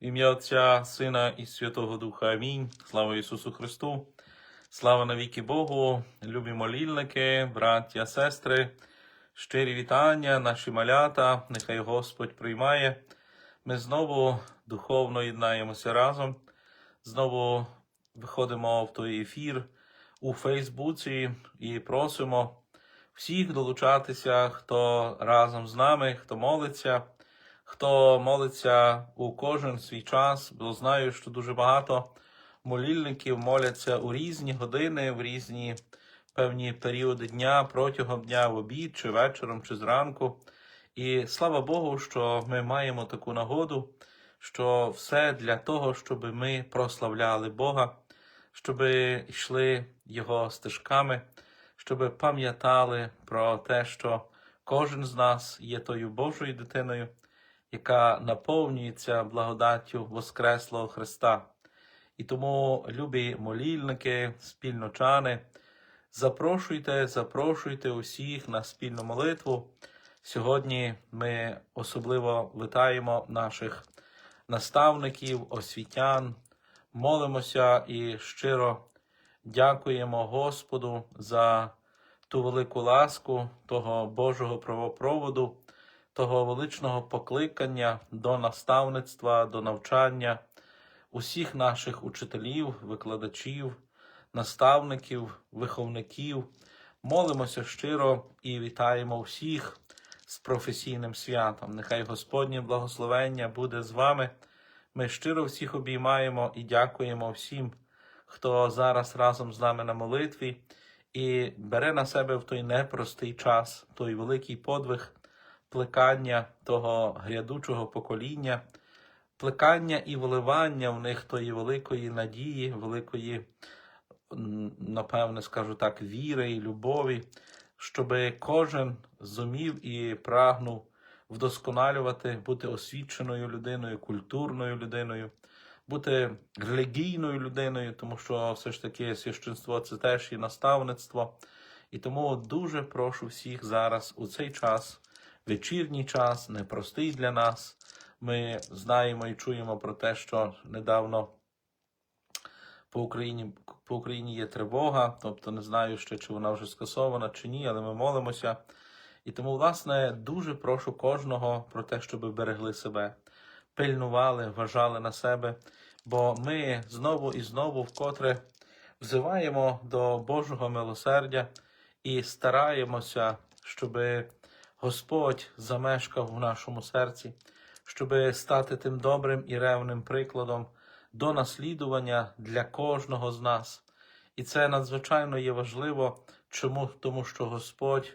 Ім'я Отця, Сина і Святого Духа. Амінь. Слава Ісусу Христу. Слава навіки Богу, любі молільники, браття, сестри, щирі вітання, наші малята, нехай Господь приймає. Ми знову духовно єднаємося разом, знову виходимо в той ефір у Фейсбуці і просимо всіх долучатися, хто разом з нами, хто молиться, хто молиться у кожен свій час, бо знаю, що дуже багато молільників моляться у різні години, в різні певні періоди дня, протягом дня, в обід, чи вечором, чи зранку. І слава Богу, що ми маємо таку нагоду, що все для того, щоб ми прославляли Бога, щоб йшли Його стежками, щоб пам'ятали про те, що кожен з нас є тою Божою дитиною, яка наповнюється благодаттю Воскреслого Христа. І тому, любі молільники, спільночани, запрошуйте, запрошуйте усіх на спільну молитву. Сьогодні ми особливо вітаємо наших наставників, освітян, молимося і щиро дякуємо Господу за ту велику ласку того Божого правопроводу, того величного покликання до наставництва, до навчання усіх наших учителів, викладачів, наставників, виховників. Молимося щиро і вітаємо всіх з професійним святом. Нехай Господнє благословення буде з вами. Ми щиро всіх обіймаємо і дякуємо всім, хто зараз разом з нами на молитві і бере на себе в той непростий час, той великий подвиг плекання того грядучого покоління, плекання і вливання в них тої великої надії, великої, напевне, скажу так, віри і любові, щоб кожен зумів і прагнув вдосконалювати, бути освіченою людиною, культурною людиною, бути релігійною людиною, тому що все ж таки священство це теж і наставництво. І тому дуже прошу всіх зараз у цей час, вечірній час, непростий для нас. Ми знаємо і чуємо про те, що недавно по Україні, по Україні є тривога, тобто не знаю ще, чи вона вже скасована чи ні, але ми молимося. І тому, власне, дуже прошу кожного про те, щоб берегли себе, пильнували, вважали на себе, бо ми знову і знову вкотре взиваємо до Божого милосердя і стараємося, щоб Господь замешкав у нашому серці, щоб стати тим добрим і ревним прикладом до наслідування для кожного з нас. І це надзвичайно є важливо. Чому? Тому що Господь,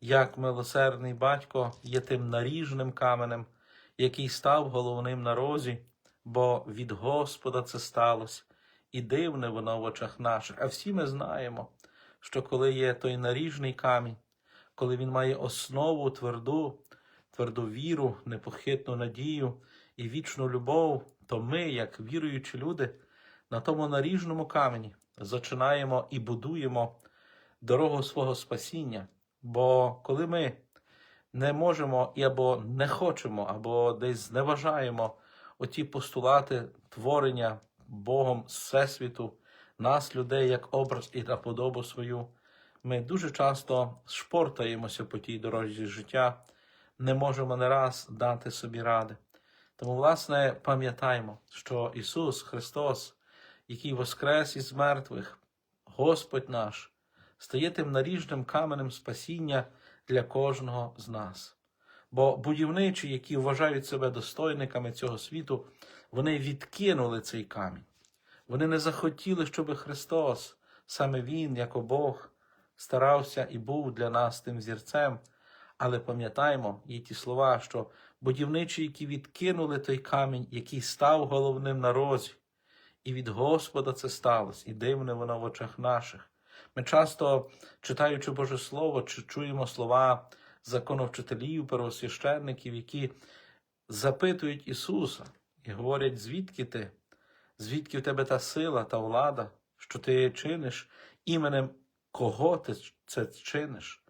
як милосердний батько, є тим наріжним каменем, який став головним на розі, бо від Господа це сталося, і дивне воно в очах наших. А всі ми знаємо, що коли є той наріжний камінь, коли він має основу тверду, тверду віру, непохитну надію і вічну любов, то ми, як віруючі люди, на тому наріжному камені зачинаємо і будуємо дорогу свого спасіння. Бо коли ми не можемо і або не хочемо, або десь зневажаємо оті постулати творення Богом Всесвіту, нас, людей, як образ і на подобу свою, ми дуже часто шпортаємося по тій дорозі життя, не можемо не раз дати собі ради. Тому, власне, пам'ятаємо, що Ісус Христос, який воскрес із мертвих, Господь наш, стає тим наріжним каменем спасіння для кожного з нас. Бо будівничі, які вважають себе достойниками цього світу, вони відкинули цей камінь. Вони не захотіли, щоб Христос, саме Він, як Бог, старався і був для нас тим зірцем. Але пам'ятаємо, є ті слова, що будівничі, які відкинули той камінь, який став головним на розі, і від Господа це сталося, і дивне воно в очах наших. Ми часто, читаючи Боже Слово, чи чуємо слова законовчителів, первосвященників, які запитують Ісуса і говорять, звідки ти? Звідки в тебе та сила, та влада, що ти чиниш, іменем кого ти це чиниш?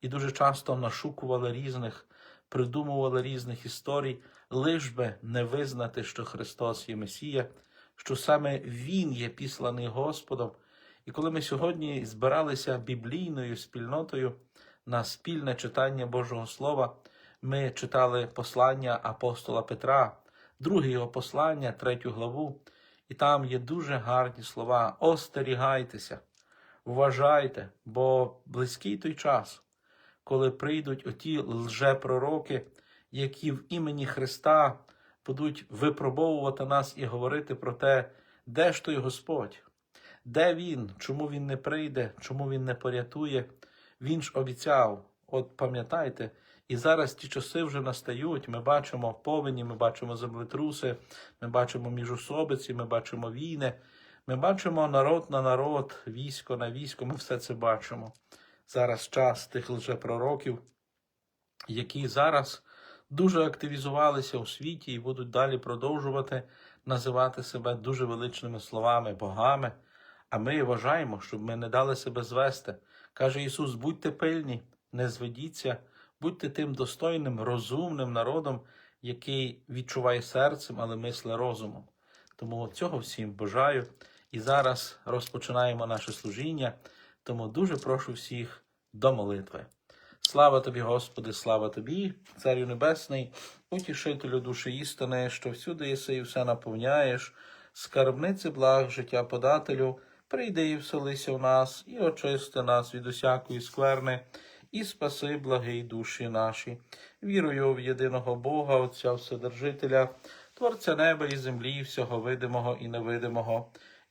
І дуже часто нашукували різних, придумували різних історій, лиш би не визнати, що Христос є Месія, що саме Він є післаний Господом. І коли ми сьогодні збиралися біблійною спільнотою на спільне читання Божого Слова, ми читали послання апостола Петра, друге його послання, третю главу, і там є дуже гарні слова: остерігайтеся, вважайте, бо близький той час, коли прийдуть оті лжепророки, які в імені Христа будуть випробовувати нас і говорити про те, де ж той Господь, де Він, чому Він не прийде, чому Він не порятує. Він ж обіцяв, от пам'ятайте, і зараз ті часи вже настають. Ми бачимо повені, ми бачимо землетруси, ми бачимо міжособиці, ми бачимо війни, ми бачимо народ на народ, військо на військо. Ми все це бачимо. Зараз час тих лжепророків, які зараз дуже активізувалися у світі і будуть далі продовжувати називати себе дуже величними словами, богами. А ми вважаємо, щоб ми не дали себе звести. Каже Ісус: будьте пильні, не зведіться, будьте тим достойним, розумним народом, який відчуває серцем, але мисле розумом. Тому цього всім бажаю. І зараз розпочинаємо наше служіння. Тому дуже прошу всіх до молитви. Слава тобі, Господи, слава тобі, Царю Небесний, утішителю душі істини, що всюди єси і все наповняєш, скарбниці благ, життя подателю, прийди і вселися в нас, і очисти нас від усякої скверни, і спаси благий душі наші. Вірую в єдиного Бога, Отця Вседержителя, Творця неба і землі, всього видимого і невидимого,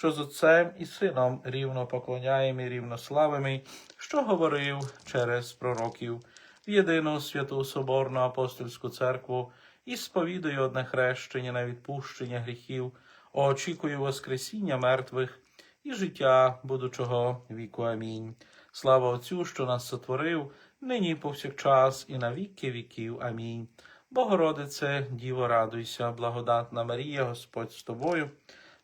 що з Отцем і Сином рівно поклоняємо і рівно славимо, що говорив через пророків в єдину святу Соборну апостольську церкву і сповідую одне хрещення на відпущення гріхів, очікую Воскресіння мертвих і життя будучого віку. Амінь. Слава Отцю, що нас сотворив, нині повсякчас, і на віки віків. Амінь. Богородице, Діво, радуйся, благодатна Марія, Господь з тобою,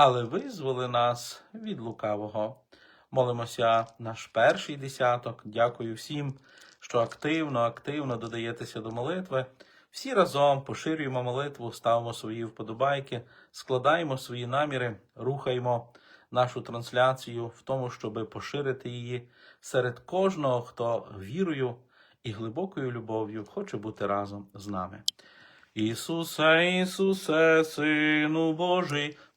але визволи нас від лукавого. Молимося наш перший десяток. Дякую всім, що активно, активно додаєтеся до молитви. Всі разом поширюємо молитву, ставимо свої вподобайки, складаємо свої наміри, рухаємо нашу трансляцію в тому, щоб поширити її серед кожного, хто вірою і глибокою любов'ю хоче бути разом з нами. Ісусе, Ісусе, Сину Божий,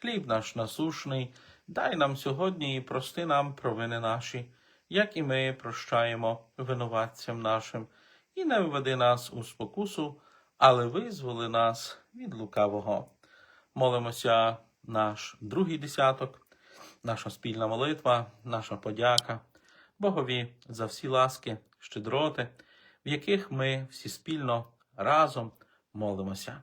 Хліб наш насушний, дай нам сьогодні і прости нам провини наші, як і ми прощаємо винуватцям нашим, і не введи нас у спокусу, але визволи нас від лукавого. Молимося наш другий десяток, наша спільна молитва, наша подяка Богові за всі ласки, щедроти, в яких ми всі спільно разом молимося.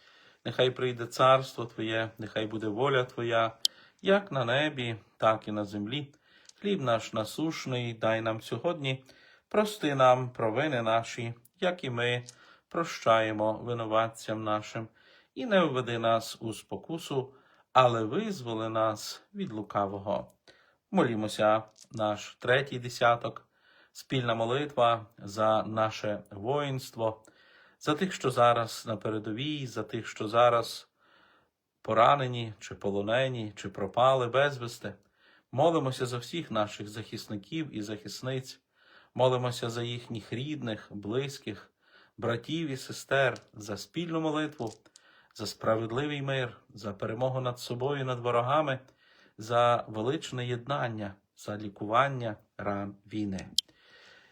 нехай прийде царство Твоє, нехай буде воля Твоя, як на небі, так і на землі. Хліб наш насушний, дай нам сьогодні, прости нам провини наші, як і ми прощаємо винуватцям нашим, і не введи нас у спокусу, але визволи нас від лукавого. Молімося наш третій десяток, спільна молитва за наше воїнство, за тих, що зараз на передовій, за тих, що зараз поранені, чи полонені, чи пропали безвісти. Молимося за всіх наших захисників і захисниць, молимося за їхніх рідних, близьких, братів і сестер за спільну молитву, за справедливий мир, за перемогу над собою, над ворогами, за величне єднання, за лікування ран війни.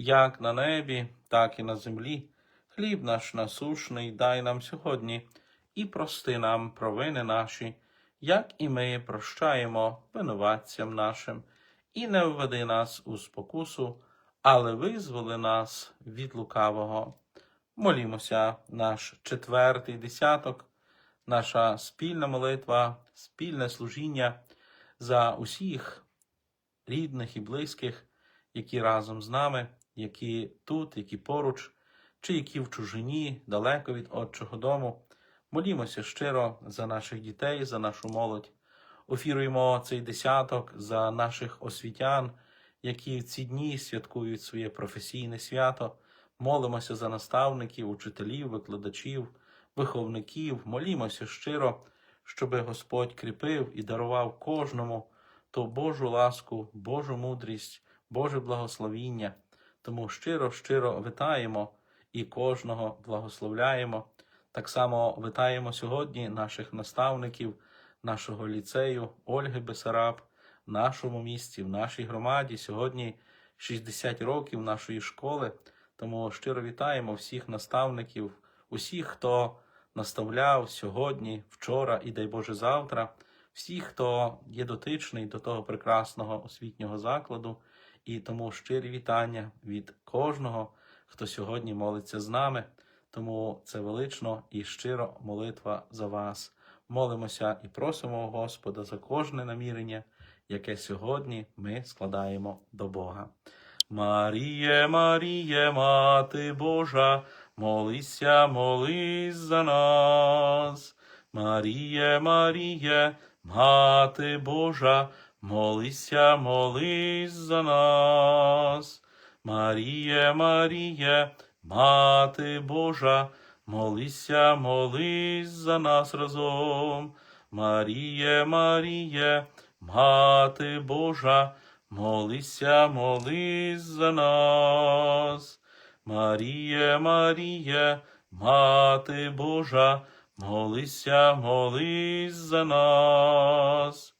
як на небі, так і на землі. Хліб наш насушний дай нам сьогодні, і прости нам провини наші, як і ми прощаємо винуватцям нашим, і не введи нас у спокусу, але визволи нас від лукавого. Молімося наш четвертий десяток, наша спільна молитва, спільне служіння за усіх рідних і близьких, які разом з нами, які тут, які поруч, чи які в чужині, далеко від Отчого дому. Молімося щиро за наших дітей, за нашу молодь. Офіруємо цей десяток за наших освітян, які в ці дні святкують своє професійне свято. Молимося за наставників, учителів, викладачів, виховників. Молімося щиро, щоби Господь кріпив і дарував кожному ту Божу ласку, Божу мудрість, Боже благословіння. Тому щиро, щиро вітаємо і кожного благословляємо. Так само вітаємо сьогодні наших наставників, нашого ліцею Ольги Бесараб, в нашому місті, в нашій громаді. Сьогодні 60 років нашої школи. Тому щиро вітаємо всіх наставників, усіх, хто наставляв сьогодні, вчора і дай Боже завтра, всіх, хто є дотичний до того прекрасного освітнього закладу, і тому щирі вітання від кожного, хто сьогодні молиться з нами. Тому це велично і щиро молитва за вас. Молимося і просимо Господа за кожне намірення, яке сьогодні ми складаємо до Бога. Маріє, Маріє, Мати Божа, молися, молись за нас. Маріє, Маріє, Мати Божа, молися, молись за нас. Маріє, Маріє, Мати Божа, молися, молись за нас разом. Маріє, Маріє, Мати Божа, молися, молись за нас. Маріє, Маріє, Мати Божа, молися, молись за нас.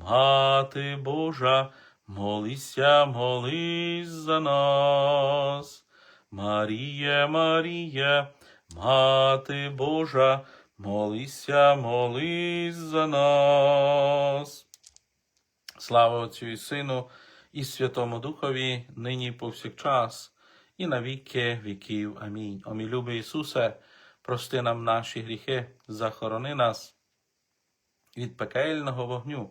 Мати Божа, молися, молись за нас. Маріє, Маріє, Мати Божа, молися, молись за нас. Слава Отцю і Сину, і Святому Духові, нині повсякчас, і на віки віків. Амінь. О мій любий Ісусе, прости нам наші гріхи, захорони нас від пекельного вогню,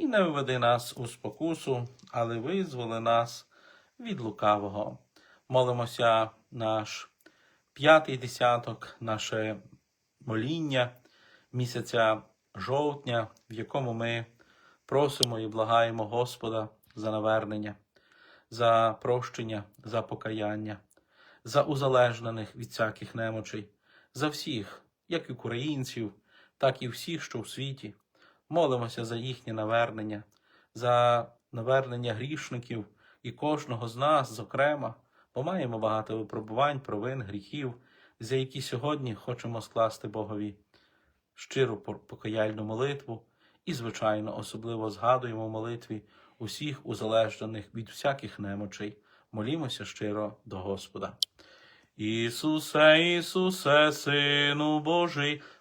і не введи нас у спокусу, але визволи нас від лукавого. Молимося наш п'ятий десяток, наше моління місяця жовтня, в якому ми просимо і благаємо Господа за навернення, за прощення, за покаяння, за узалежнених від всяких немочей, за всіх, як і українців, так і всіх, що в світі. Молимося за їхнє навернення, за навернення грішників і кожного з нас, зокрема, бо маємо багато випробувань, провин, гріхів, за які сьогодні хочемо скласти Богові щиру покаяльну молитву і, звичайно, особливо згадуємо в молитві усіх узалежнених від всяких немочей. Молімося щиро до Господа. Ісусе, Ісусе, Сину Божий,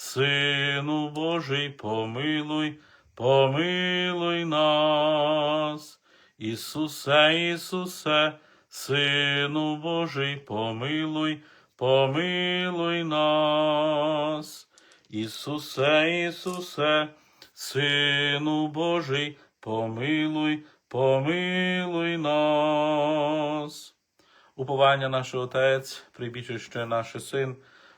Сину Божий, помилуй, помилуй нас. Ісусе, Ісусе, Сину Божий, помилуй, помилуй нас. Ісусе, Ісусе, Сину Божий, помилуй, помилуй нас. Уповання наш Отець, прибічище наш Син,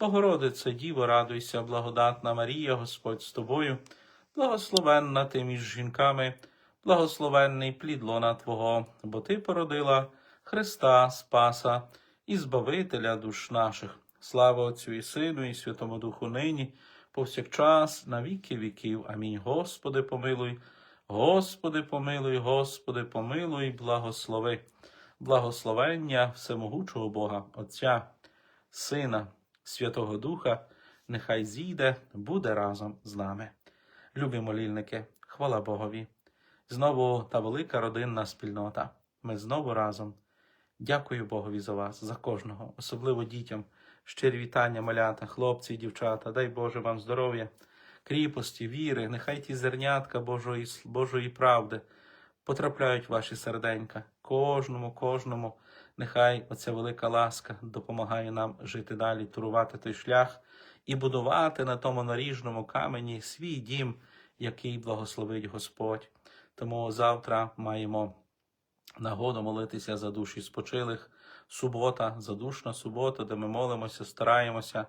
Богородице, Діво, радуйся, благодатна Марія, Господь з тобою, благословенна ти між жінками, благословенний плід лона Твого, бо Ти породила Христа Спаса і Збавителя душ наших. Слава Отцю і Сину, і Святому Духу нині, повсякчас, на віки віків. Амінь. Господи, помилуй, Господи, помилуй, Господи, помилуй, благослови. Благословення всемогучого Бога, Отця, Сина, Святого Духа, нехай зійде, буде разом з нами. Любі молільники, хвала Богові. Знову та велика родинна спільнота. Ми знову разом. Дякую Богові за вас, за кожного, особливо дітям. Щирі вітання, малята, хлопці і дівчата. Дай Боже вам здоров'я, кріпості, віри. Нехай ті зернятка Божої, Божої правди потрапляють в ваші серденька. Кожному, кожному. Нехай оця велика ласка допомагає нам жити далі, турувати той шлях і будувати на тому наріжному камені свій дім, який благословить Господь. Тому завтра маємо нагоду молитися за душі спочилих. Субота, задушна субота, де ми молимося, стараємося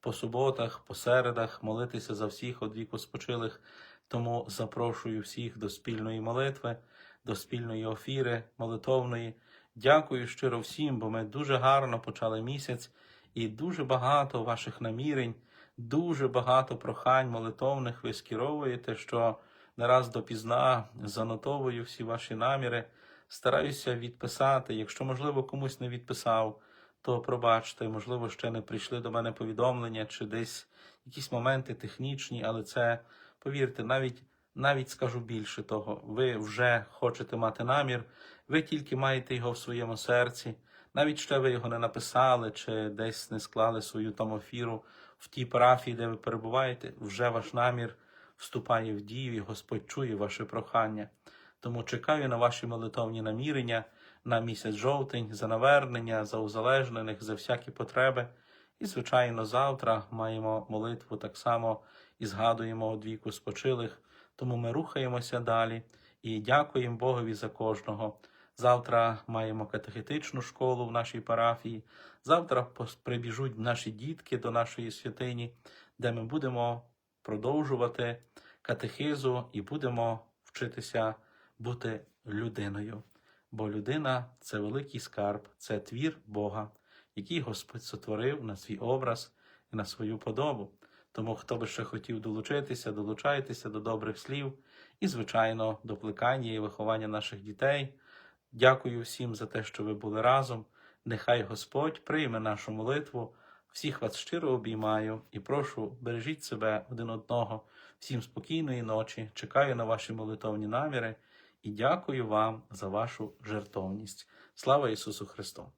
по суботах, по середах молитися за всіх од віку спочилих. Тому запрошую всіх до спільної молитви, до спільної офіри молитовної. Дякую щиро всім, бо ми дуже гарно почали місяць і дуже багато ваших намірень, дуже багато прохань молитовних ви скеровуєте, що не раз допізна занотовую всі ваші наміри. Стараюся відписати. Якщо, можливо, комусь не відписав, то пробачте, можливо, ще не прийшли до мене повідомлення чи десь якісь моменти технічні, але це, повірте, навіть навіть скажу більше того, ви вже хочете мати намір, ви тільки маєте його в своєму серці. Навіть ще ви його не написали чи десь не склали свою там офіру в тій парафії, де ви перебуваєте, вже ваш намір вступає в дію, і Господь чує ваше прохання. Тому чекаю на ваші молитовні намірення на місяць жовтень, за навернення, за узалежнених, за всякі потреби. І, звичайно, завтра маємо молитву так само і згадуємо од віку спочилих. Тому ми рухаємося далі і дякуємо Богові за кожного. Завтра маємо катехетичну школу в нашій парафії. Завтра прибіжуть наші дітки до нашої святині, де ми будемо продовжувати катехизу і будемо вчитися бути людиною. Бо людина це великий скарб, це твір Бога, який Господь сотворив на свій образ і на свою подобу. Тому, хто би ще хотів долучитися, долучайтеся до добрих слів і, звичайно, до плекання і виховання наших дітей. Дякую всім за те, що ви були разом. Нехай Господь прийме нашу молитву. Всіх вас щиро обіймаю і прошу, бережіть себе один одного. Всім спокійної ночі. Чекаю на ваші молитовні наміри і дякую вам за вашу жертовність. Слава Ісусу Христу!